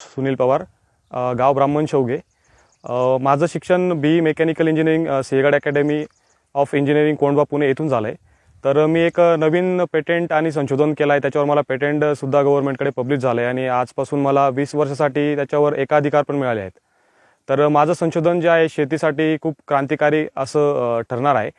सुनील पवार गाव ब्राह्मण शेवगे. माझं शिक्षण B mechanical engineering uh, Sinhgad academy of engineering Kondhwa Pune येथून झालं आहे तर मी एक नवीन पेटेंट आणि संशोधन केलं आहे त्याच्यावर मला पेटेंटसुद्धा गव्हर्नमेंटकडे पब्लिश झालं आहे आणि आजपासून मला वीस वर्षासाठी त्याच्यावर एकाधिकार पण मिळाले आहेत. तर माझं संशोधन जे आहे शेतीसाठी खूप क्रांतिकारी असं ठरणार आहे.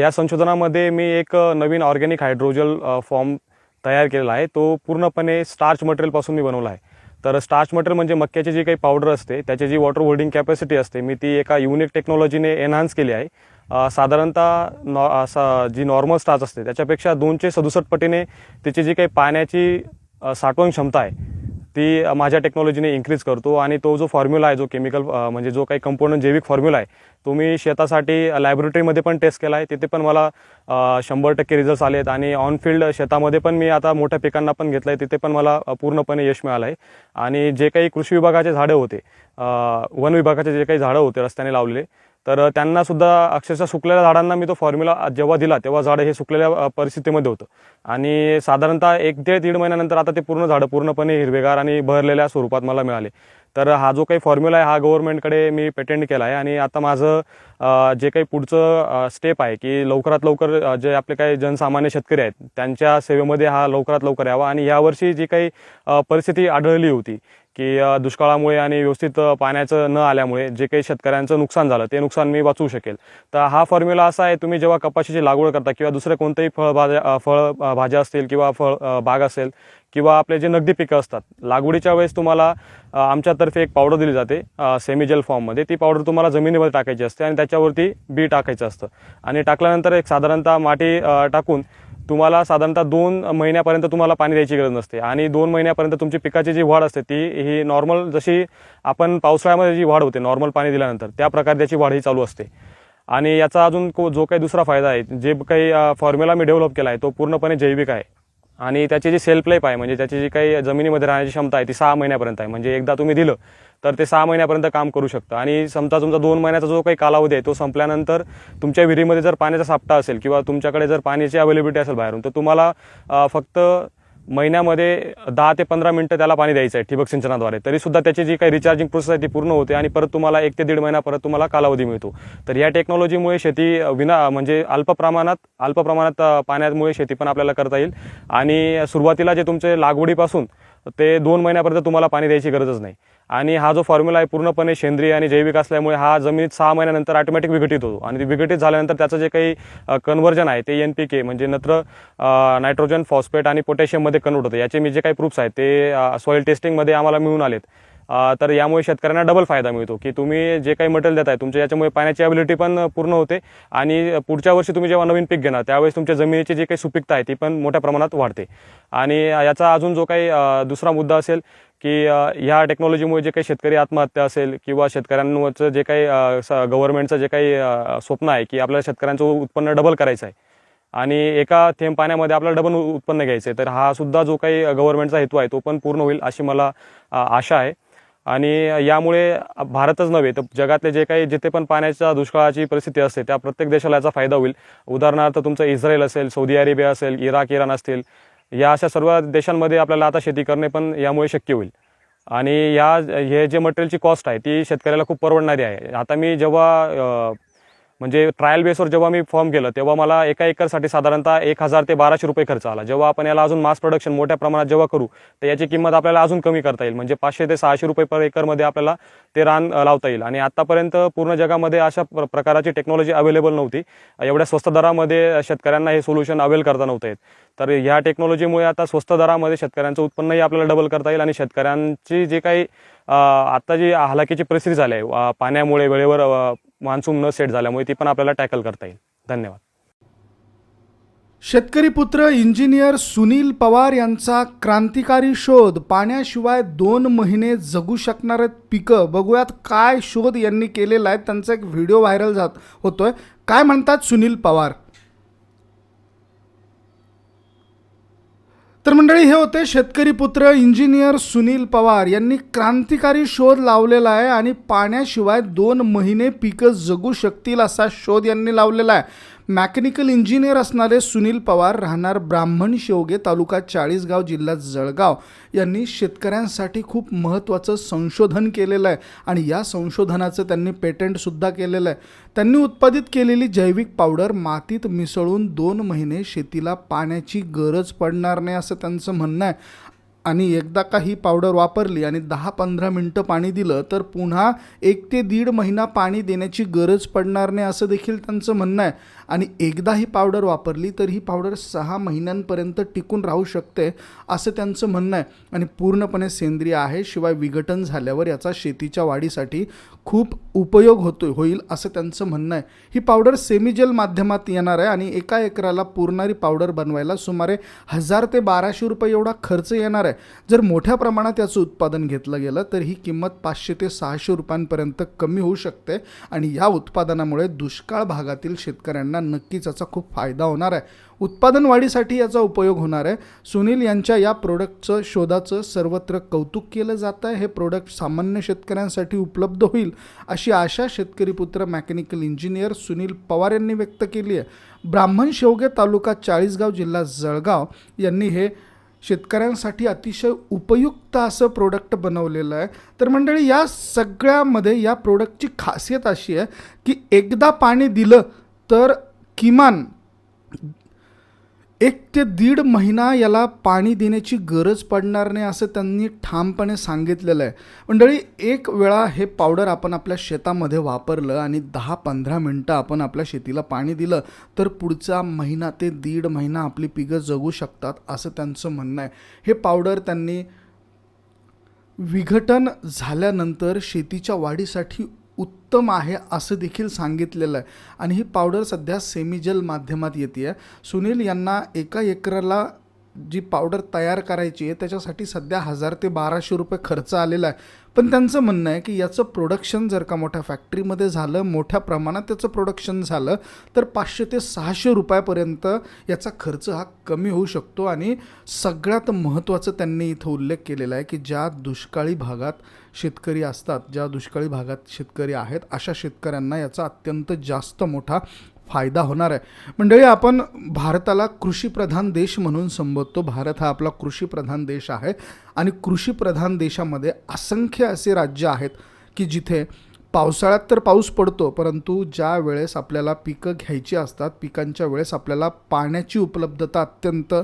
या संशोधनामध्ये मी एक नवीन ऑर्गॅनिक हायड्रोजल फॉर्म तयार केलेला आहे. तो पूर्णपणे स्टार्च मटेरियलपासून मी बनवला आहे. तर स्टार्च मटेरियल म्हणजे मक्याची जी काही पावडर असते त्याची जी वॉटर होल्डिंग कॅपॅसिटी असते मी ती एका युनिक टेक्नॉलॉजीने एनहान्स केली आहे. साधारणतः नॉ असा जी नॉर्मल स्टार्च असते त्याच्यापेक्षा दोनशे सदुसष्ट पटीने त्याची जी काही पाण्याची साठवण क्षमता आहे ती माझ्या टेक्नॉलॉजीने इन्क्रीज करतो आणि तो जो फॉर्म्युला आहे जो केमिकल म्हणजे जो काही कंपोनंट जैविक फॉर्म्युला आहे तो मी शेतासाठी लॅबोरेटरीमध्ये पण टेस्ट केला आहे तिथे पण मला शंभर टक्के रिझल्ट आलेत आणि ऑन फील्ड शेतामध्ये पण मी आता मोठ्या पिकांना पण घेतलं आहे तिथे पण मला पूर्णपणे यश मिळालं आहे आणि जे काही कृषी विभागाचे झाडं होते वन विभागाचे जे काही झाडं होते रस्त्याने लावलेले तर त्यांना सुद्धा अक्षरशः सुकलेल्या झाडांना मी तो फॉर्म्युला जेव्हा दिला तेव्हा झाडं हे सुकलेल्या परिस्थितीमध्ये होतं. आणि साधारणतः एक ते दीड महिन्यानंतर आता ते पूर्ण झाडं पूर्णपणे हिरवेगार आणि बहरलेल्या स्वरूपात मला मिळाले. तर हा जो काही फॉर्म्युला आहे हा गव्हर्नमेंटकडे मी पेटेंट केला आहे आणि आता माझं जे काही पुढचं स्टेप आहे की लवकरात लवकर जे आपले काही जनसामान्य शेतकरी आहेत त्यांच्या सेवेमध्ये हा लवकरात लवकर यावा. आणि यावर्षी जी काही परिस्थिती आढळली होती की दुष्काळामुळे आणि व्यवस्थित पाण्याचं न आल्यामुळे जे काही शेतकऱ्यांचं नुकसान झालं ते नुकसान मी वाचवू शकेल. तर हा फॉर्म्युला असा आहे तुम्ही जेव्हा कपाशीची लागवड करता किंवा दुसरे कोणतंही फळभाज्या फळ भाज्या असतील किंवा फळ बाग असेल किंवा आपले जे नगदी पिकं असतात लागवडीच्या वेळेस तुम्हाला आमच्यातर्फे एक पावडर दिली जाते सेमीजेल फॉर्ममध्ये ती पावडर तुम्हाला जमिनीमध्ये टाकायची असते आणि त्याच्यावरती बी टाकायचं असतं. आणि टाकल्यानंतर एक साधारणतः माटी टाकून तुम्हाला साधारणतः दोन महिन्यापर्यंत तुम्हाला पाणी द्यायची गरज नसते. आणि दोन महिन्यापर्यंत तुमची पिकाची जी वाढ असते ती ही नॉर्मल जशी आपण पावसाळ्यामध्ये जी वाढ होते नॉर्मल पाणी दिल्यानंतर त्या प्रकारे त्याची वाढ ही चालू असते. आणि याचा अजून को जो काही दुसरा फायदा आहे जे काही फॉर्म्युला मी डेव्हलप केला आहे तो पूर्णपणे जैविक आहे. आणि त्याची जी सेल्फ लाईफ आहे म्हणजे त्याची जी काही जमिनीमध्ये राहण्याची क्षमता आहे ती सहा महिन्यापर्यंत आहे. म्हणजे एकदा तुम्ही दिलं तर ते सहा महिन्यापर्यंत काम करू शकतं. आणि समजा तुमचा दोन महिन्याचा जो काही कालावधी आहे तो संपल्यानंतर तुमच्या विहिरीमध्ये जर पाण्याचा सापटा असेल किंवा तुमच्याकडे जर पाण्याची अवेलेबिलिटी असेल बाहेरून तर तुम्हाला फक्त महिन्यामध्ये दहा ते पंधरा मिनटं त्याला पाणी द्यायचं आहे ठिबक सिंचनाद्वारे. तरीसुद्धा त्याची जी काही रिचार्जिंग प्रोसेस आहे ती पूर्ण होते आणि परत तुम्हाला एक ते दीड महिना परत तुम्हाला कालावधी मिळतो. तर या टेक्नॉलॉजीमुळे शेती विना म्हणजे अल्प प्रमाणात अल्प प्रमाणात पाण्यामुळे शेती पण आपल्याला करता येईल. आणि सुरुवातीला जे तुमचे लागवडीपासून ते दोन महिन्यापर्यंत तुम्हाला पाणी द्यायची गरजच नाही. आणि हा जो फॉर्म्युला आहे पूर्णपणे सेंद्रिय आणि जैविक असल्यामुळे हा जमिनीत सहा महिन्यानंतर ऑटोमॅटिक विघटित होतो. आणि विघटित झाल्यानंतर त्याचं जे काही कन्व्हर्जन आहे ते एन पी के म्हणजे नत्र नायट्रोजन फॉस्फेट आणि पोटॅशियममध्ये कन्वर्ट होतं. याचे मी जे काही प्रूफ्स आहेत ते सॉईल टेस्टिंगमध्ये आम्हाला मिळून आलेत. तर यामुळे शेतकऱ्यांना डबल फायदा मिळतो की तुम्ही जे काही मटेरियल आहे तुमच्या याच्यामुळे पाण्याची अबिलिटी पण पूर्ण होते आणि पुढच्या वर्षी तुम्ही जेव्हा नवीन पीक घेणार त्यावेळेस तुमच्या जमिनीची जी काही सुपीकता आहे ती पण मोठ्या प्रमाणात वाढते. आणि याचा अजून जो काही दुसरा मुद्दा असेल की ह्या टेक्नॉलॉजीमुळे जे काही शेतकरी आत्महत्या असेल किंवा शेतकऱ्यांवरचं जे काही गव्हर्नमेंटचं जे काही स्वप्न आहे की आपल्याला शेतकऱ्यांचं उत्पन्न डबल करायचं आहे. आणि एका थेंब पाण्यामध्ये आपल्याला डबल उत्पन्न घ्यायचं आहे. तर हा सुद्धा जो काही गव्हर्नमेंटचा हेतू आहे तो पण पूर्ण होईल अशी मला आशा आहे. आणि यामुळे भारतच नव्हे तर जगातले जे काही जिथे पण पाण्याच्या दुष्काळाची परिस्थिती असते त्या प्रत्येक देशाला याचा फायदा होईल. उदाहरणार्थ तुमचं इस्रायल असेल सौदी अरेबिया असेल इराक इराण असतील या अशा सर्व देशांमध्ये आपल्याला आता शेती करणे पण यामुळे शक्य होईल. आणि या हे जे मटेरियलची कॉस्ट आहे ती शेतकऱ्याला खूप परवडणारी आहे. आता मी जेव्हा म्हणजे ट्रायल बेसवर जेव्हा मी फॉर्म केलं तेव्हा मला एका एकरसाठी साधारणतः एक हजार ते बाराशे रुपये खर्च आला. जेव्हा आपण याला अजून मास प्रोडक्शन मोठ्या प्रमाणात जेव्हा करू तर याची किंमत आपल्याला अजून कमी करता येईल. म्हणजे पाचशे ते सहाशे रुपये पर एकरमध्ये आपल्याला ते रान लावता येईल. आणि आतापर्यंत पूर्ण जगामध्ये अशा प्र- प्रकाराची टेक्नॉलॉजी अवेलेबल नव्हती. एवढ्या स्वस्त दरामध्ये शेतकऱ्यांना हे सोल्युशन अवेल करता नव्हतं येत. तर ह्या टेक्नॉलॉजीमुळे आता स्वस्त दरामध्ये शेतकऱ्यांचं उत्पन्नही आपल्याला डबल करता येईल आणि शेतकऱ्यांची जे काही आता जी हलाखीची परिस्थिती झाली आहे पाण्यामुळे वेळेवर मान्सून न सेट झाल्यामुळे ती पण आपल्याला टॅकल करता येईल. धन्यवाद. शेतकरी पुत्र इंजिनियर सुनील पवार यांचा क्रांतिकारी शोध पाण्याशिवाय दोन महिने जगू शकणारे पिकं. बघूयात काय शोध यांनी केलेला आहे. त्यांचा एक व्हिडिओ व्हायरल जात होतोय. काय म्हणतात सुनील पवार? तर मंडळी हे होते शेतकरी पुत्र इंजिनियर सुनील पवार. यांनी क्रांतिकारी शोध लावलेला आहे आणि पाण्याशिवाय दोन महिने पिकं जगू शकतील असा शोध यांनी लावलेला आहे. मॅकॅनिकल इंजिनियर असणारे सुनील पवार राहणार ब्राह्मण शेवगे तालुका चाळीसगाव जिल्हा जळगाव. यांनी शेतकऱ्यांसाठी खूप महत्त्वाचं संशोधन केलेलं आहे आणि या संशोधनाचं त्यांनी पेटंटसुद्धा केलेलं आहे. त्यांनी उत्पादित केलेली जैविक पावडर मातीत मिसळून दोन महिने शेतीला पाण्याची गरज पडणार नाही असं त्यांचं म्हणणं आहे. आणि एकदा का ही पावडर वापरली आणि दहा पंधरा मिनटं पाणी दिलं तर पुन्हा एक ते दीड महिना पाणी देण्याची गरज पडणार नाही असं देखील त्यांचं म्हणणं आहे. आणि एकदा ही पावडर वापरली तर ही पावडर सहा महिन्यांपर्यंत टिकून राहू शकते असं त्यांचं म्हणणं आहे. आणि पूर्णपणे सेंद्रिय आहे शिवाय विघटन झाल्यावर याचा शेतीच्या वाढीसाठी खूप उपयोग होतो होईल असं त्यांचं म्हणणं आहे. ही पावडर सेमीजेल माध्यमात येणार आहे आणि एका एकराला पुरणारी पावडर बनवायला सुमारे हजार ते बाराशे रुपये एवढा खर्च येणार आहे. जर मोठ्या प्रमाणात याचं उत्पादन घेतलं गेलं तर ही किंमत पाचशे ते सहाशे रुपयांपर्यंत कमी होऊ शकते. आणि या उत्पादनामुळे दुष्काळ भागातील शेतकऱ्यांना नक्कीच याचा खूप फायदा होणार आहे. उत्पादन वाढीसाठी याचा उपयोग होणार आहे. सुनील यांच्या या प्रोडक्टचं शोधाचं सर्वत्र कौतुक केलं जातं आहे. हे प्रोडक्ट सामान्य शेतकऱ्यांसाठी उपलब्ध होईल अशी आशा शेतकरी पुत्र मेकॅनिकल इंजिनियर सुनील पवार यांनी व्यक्त केली आहे. ब्राह्मण शेवगे तालुका चाळीसगाव जिल्हा जळगाव यांनी हे शेतकऱ्यांसाठी अतिशय उपयुक्त असं प्रोडक्ट बनवलेलं आहे. तर मंडळी या सगळ्यामध्ये या प्रोडक्टची खासियत अशी आहे की एकदा पाणी दिलं तर किमान एक ते दीड महिना याला पाणी देण्याची गरज पडणार नाही असं त्यांनी ठामपणे सांगितलेलं आहे. मंडळी एक वेळा हे पावडर आपण आपल्या शेतामध्ये वापरलं आणि दहा पंधरा मिनटं आपण आपल्या शेतीला पाणी दिलं तर पुढचा महिना ते दीड महिना आपली पिकं जगू शकतात असं त्यांचं म्हणणं आहे. हे पावडर त्यांनी विघटन झाल्यानंतर शेतीच्या वाढीसाठी उत्तम आहे असं देखील सांगितलेलं आहे. आणि ही पावडर सध्या सेमीजल माध्यमात येते आहे. सुनील यांना एका एकराला जी पावडर तयार करायची आहे त्याच्यासाठी सध्या हजार ते बाराशे रुपये खर्च आलेला आहे. पण त्यांचं म्हणणं आहे की याचं प्रोडक्शन जर का मोठ्या फॅक्टरीमध्ये झालं मोठ्या प्रमाणात त्याचं प्रोडक्शन झालं तर पाचशे ते सहाशे रुपयापर्यंत याचा खर्च हा कमी होऊ शकतो. आणि सगळ्यात महत्त्वाचं त्यांनी इथं उल्लेख केलेला आहे की ज्या दुष्काळी भागात शेतकरी असतात ज्या दुष्काळी भागात शेतकरी आहेत अशा शेतकऱ्यांना याचा अत्यंत जास्त मोठा फायदा होणार आहे. मंडळी आपण भारताला कृषीप्रधान देश म्हणून संबोधतो. भारत हा आपला कृषीप्रधान देश आहे आणि कृषीप्रधान देशामध्ये असंख्य असे राज्य आहेत की जिथे पावसाळ्यात तर पाऊस पडतो परंतु ज्या वेळेस आपल्याला पिकं घ्यायची असतात पिकांच्या वेळेस आपल्याला पाण्याची उपलब्धता अत्यंत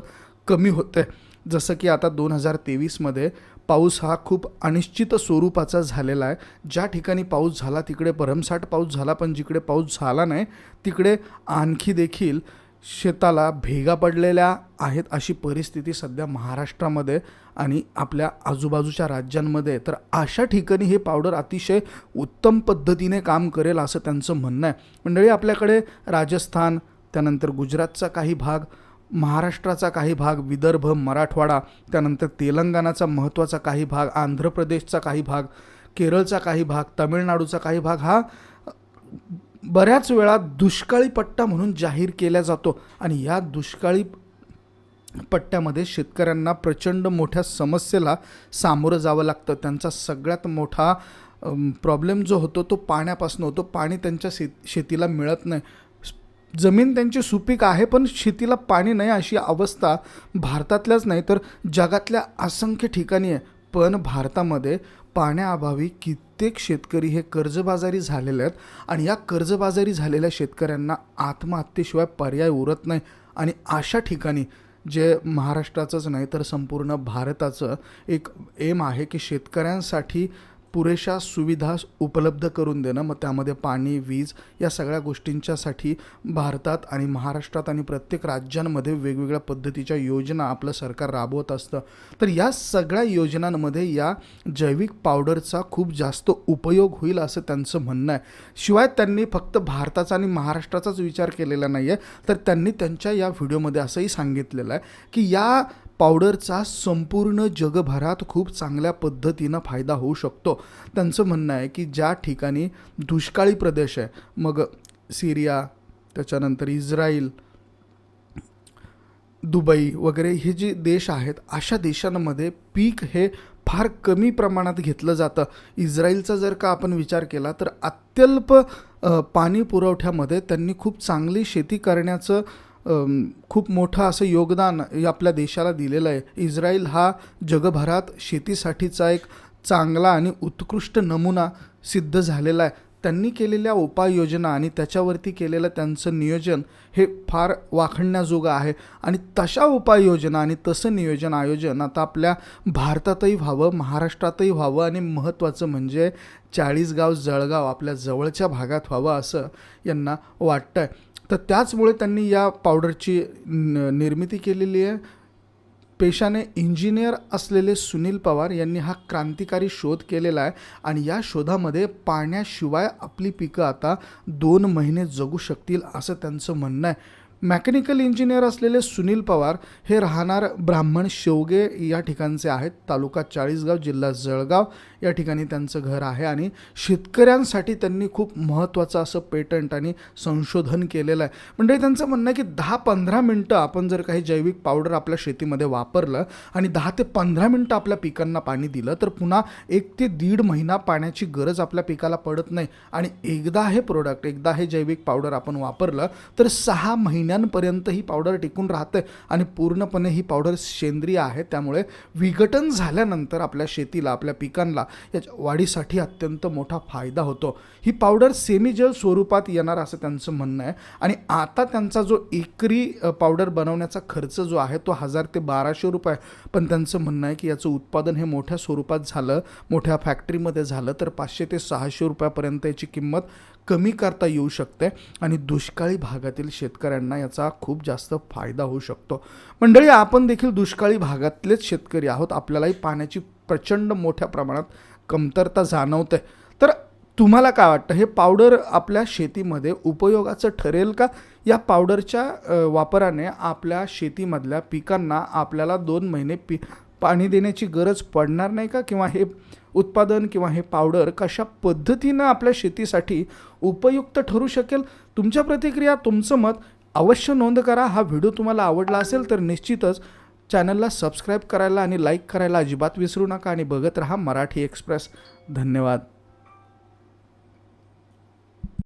कमी होते. जसं की आता दोन हजार तेवीसमध्ये पाऊस हा खूप अनिश्चित स्वरूपाचा झालेला आहे. ज्या ठिकाणी पाऊस झाला तिकडे भरमसाठ पाऊस झाला पण जिकडे पाऊस झाला नाही तिकडे आणखी देखील शेताला भेगा पडलेल्या आहेत अशी परिस्थिती सध्या महाराष्ट्रामध्ये आणि आपल्या आजूबाजूच्या राज्यांमध्ये. तर अशा ठिकाणी हे पावडर अतिशय उत्तम पद्धतीने काम करेल असं त्यांचं म्हणणं आहे. मंडळी आपल्याकडे राजस्थान त्यानंतर गुजरातचा काही भाग महाराष्ट्राचा काही भाग विदर्भ मराठवाडा त्यानंतर तेलंगणाचा महत्त्वाचा काही भाग आंध्र प्रदेशचा काही भाग केरळचा काही भाग तामिळनाडूचा काही भाग हा बऱ्याच वेळा दुष्काळी पट्टा म्हणून जाहीर केला जातो. आणि या दुष्काळी पट्ट्यामध्ये शेतकऱ्यांना प्रचंड मोठ्या समस्येला सामोरं जावं लागतं. त्यांचा सगळ्यात मोठा प्रॉब्लेम जो होतो तो पाण्यापासून होतो. पाणी त्यांच्या शेत शेतीला मिळत नाही. जमीन त्यांची सुपीक आहे पण शेतीला पाणी नाही अशी अवस्था भारतातल्याच नाही तर जगातल्या असंख्य ठिकाणी आहे. पण भारतामध्ये पाण्याअभावी कित्येक शेतकरी हे कर्जबाजारी झालेले आहेत आणि या कर्जबाजारी झालेल्या शेतकऱ्यांना आत्महत्येशिवाय पर्याय उरत नाही. आणि अशा ठिकाणी जे महाराष्ट्राचंच नाही तर संपूर्ण भारताचं एक एम आहे की शेतकऱ्यांसाठी पुरेशा सुविधा उपलब्ध करून देणं मग त्यामध्ये पाणी वीज या सगळ्या गोष्टींच्यासाठी भारतात आणि महाराष्ट्रात आणि प्रत्येक राज्यांमध्ये वेगवेगळ्या पद्धतीच्या योजना आपलं सरकार राबवत असतं. तर या सगळ्या योजनांमध्ये या जैविक पावडरचा खूप जास्त उपयोग होईल असं त्यांचं म्हणणं आहे. शिवाय त्यांनी फक्त भारताचा आणि महाराष्ट्राचाच विचार केलेला नाही आहे तर त्यांनी त्यांच्या या व्हिडिओमध्ये असंही सांगितलेलं आहे की या पावडरचा संपूर्ण जगभरात खूप चांगल्या पद्धतीनं फायदा होऊ शकतो. त्यांचं म्हणणं आहे की ज्या ठिकाणी दुष्काळी प्रदेश आहे मग सिरिया त्याच्यानंतर इस्रायल दुबई वगैरे हे जे देश आहेत अशा देशांमध्ये पीक हे फार कमी प्रमाणात घेतलं जातं. इस्रायलचा जर का आपण विचार केला तर अत्यल्प पाणी पुरवठ्यामध्ये त्यांनी खूप चांगली शेती करण्याचं खूप मोठं असं योगदान आपल्या देशाला दिलेलं आहे. इस्रायल हा जगभरात शेतीसाठीचा एक चांगला आणि उत्कृष्ट नमुना सिद्ध झालेला आहे. त्यांनी केलेल्या उपाययोजना आणि त्याच्यावरती केलेलं त्यांचं नियोजन हे फार वाखणण्याजोगं आहे. आणि तशा उपाययोजना आणि तसं नियोजन आयोजन आता आपल्या भारतातही व्हावं महाराष्ट्रातही व्हावं आणि महत्त्वाचं म्हणजे चाळीसगाव जळगाव आपल्या जवळच्या भागात व्हावं असं यांना वाटतं आहे तर त्याचमुळे त्यांनी या पावडरची न- निर्मिती केलेली आहे. पेशाने इंजिनियर असलेले सुनील पवार यांनी हा क्रांतिकारी शोध केलेला आहे आणि या शोधामध्ये पाण्याशिवाय आपली पिकं आता दोन महिने जगू शकतील असं त्यांचं म्हणणं आहे. मॅकॅनिकल इंजिनियर असलेले सुनील पवार हे राहणार ब्राह्मण शेवगे या ठिकाणचे आहेत. तालुका चाळीसगाव जिल्हा जळगाव. या ठिकाणी त्यांचं घर आहे आणि शेतकऱ्यांसाठी त्यांनी खूप महत्त्वाचं असं पेटंट आणि संशोधन केलेलं आहे. म्हणजे त्यांचं म्हणणं आहे की दहा पंधरा मिनटं आपण जर काही जैविक पावडर आपल्या शेतीमध्ये वापरलं आणि दहा ते पंधरा मिनटं आपल्या पिकांना पाणी दिलं तर पुन्हा एक ते दीड महिना पाण्याची गरज आपल्या पिकाला पडत नाही. आणि एकदा हे प्रोडक्ट एकदा हे जैविक पावडर आपण वापरलं तर सहा महिन्यांपर्यंत ही पावडर टिकून राहते आणि पूर्णपणे ही पावडर सेंद्रिय आहे. त्यामुळे विघटन झाल्यानंतर आपल्या शेतीला आपल्या पिकांना याच्या वाढीसाठी अत्यंत मोठा फायदा होतो. ही पावडर सेमीजल स्वरूपात येणार असं त्यांचं म्हणणं आहे. आणि आता त्यांचा जो एकरी पावडर बनवण्याचा खर्च जो आहे तो हजार ते बाराशे रुपये पण त्यांचं म्हणणं आहे की याचं उत्पादन हे मोठ्या स्वरूपात झालं मोठ्या फॅक्टरीमध्ये झालं तर पाचशे ते सहाशे रुपयापर्यंत याची किंमत कमी करता येऊ शकते. आणि दुष्काळी भागातील शेतकऱ्यांना याचा खूप जास्त फायदा होऊ शकतो. मंडळी आपण देखील दुष्काळी भागातलेच शेतकरी आहोत. आपल्यालाही पाण्याची प्रचंड मोठ्या प्रमाणात कमतरता जाणवते. तर तुम्हाला काय वाटतं हे पावडर आपल्या शेतीमध्ये उपयोगाचं ठरेल का? या पावडरच्या वापराने आपल्या शेतीमधल्या पिकांना आपल्याला दोन महिने पी पाणी देण्याची गरज पडणार नाही का? किंवा हे उत्पादन किंवा हे पावडर कशा पद्धतीनं आपल्या शेतीसाठी उपयुक्त ठरू शकेल? तुमच्या प्रतिक्रिया तुमचं मत अवश्य नोंद करा. हा व्हिडिओ तुम्हाला आवडला असेल तर निश्चितच चॅनलला सबस्क्राईब करायला आणि लाईक करायला अजिबात विसरू नका आणि बघत रहा मराठी एक्सप्रेस. धन्यवाद.